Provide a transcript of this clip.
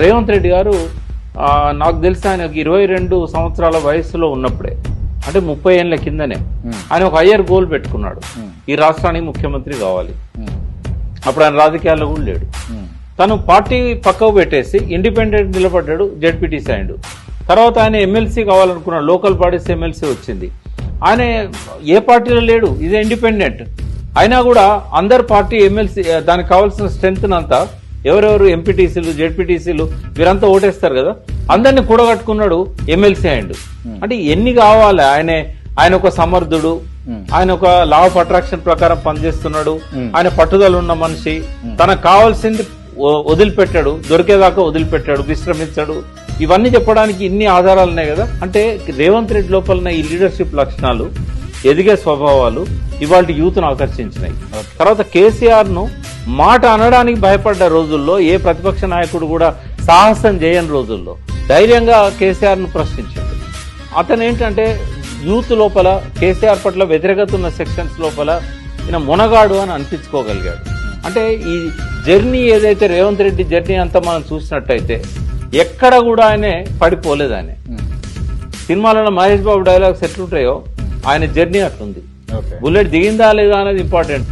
రేవంత్ రెడ్డి గారు నాకు తెలిసి ఆయనకు ఇరవై రెండు సంవత్సరాల వయసులో ఉన్నప్పుడే అంటే ముప్పై ఏళ్ళ కిందనే ఆయన ఒక హయ్యర్ గోల్ పెట్టుకున్నాడు. ఈ రాష్ట్రానికి ముఖ్యమంత్రి కావాలి. అప్పుడు ఆయన రాజకీయాల్లో కూడా లేడు. తను పార్టీ పక్కకు పెట్టేసి ఇండిపెండెంట్ నిలబడ్డాడు జెడ్పీటీసీ అయిండు తర్వాత ఆయన ఎమ్మెల్సీ కావాలనుకున్నాడు లోకల్ బాడీస్ ఎమ్మెల్సీ వచ్చింది. ఆయన ఏ పార్టీలో లేడు ఇదే ఇండిపెండెంట్. అయినా కూడా అందరు పార్టీ ఎమ్మెల్సీ దానికి కావాల్సిన స్ట్రెంగ్త్ అంతా ఎవరెవరు ఎంపీటీసీలు జెడ్పీటీసీలు వీరంతా ఓటేస్తారు కదా. అందరిని కూడగట్టుకున్నాడు ఎమ్మెల్సీ అయిండు అంటే ఎన్ని కావాలి? ఆయన ఆయన ఒక సమర్థుడు ఆయన ఒక లా ఆఫ్ అట్రాక్షన్ ప్రకారం పనిచేస్తున్నాడు ఆయన పట్టుదల ఉన్న మనిషి. తనకు కావాల్సింది వదిలిపెట్టాడు దొరికేదాకా వదిలిపెట్టాడు విశ్రమించాడు. ఇవన్నీ చెప్పడానికి ఇన్ని ఆధారాలు ఉన్నాయి కదా. అంటే రేవంత్ రెడ్డి లోపల ఈ లీడర్షిప్ లక్షణాలు ఎదిగే స్వభావాలు ఇవాళ యూత్ను ఆకర్షించినాయి. తర్వాత కేసీఆర్ను మాట అనడానికి భయపడ్డ రోజుల్లో ఏ ప్రతిపక్ష నాయకుడు కూడా సాహసం చేయని రోజుల్లో ధైర్యంగా కేసీఆర్ను ప్రశ్నించాడు. అతను ఏంటంటే యూత్ లోపల కేసీఆర్ పట్ల వ్యతిరేకత ఉన్న సెక్షన్స్ లోపల ఈయన మునగాడు అని అనిపించుకోగలిగాడు. అంటే ఈ జర్నీ ఏదైతే రేవంత్ రెడ్డి జర్నీ అంతా మనం చూసినట్టయితే ఎక్కడ కూడా ఆయనే పడిపోలేదు ఆయన. సినిమాలలో మహేష్ బాబు డైలాగ్స్ ఎట్లుంటాయో ఆయన జర్నీ అట్లుంది. బుల్లెట్ దిగిందా లేదా అనేది ఇంపార్టెంట్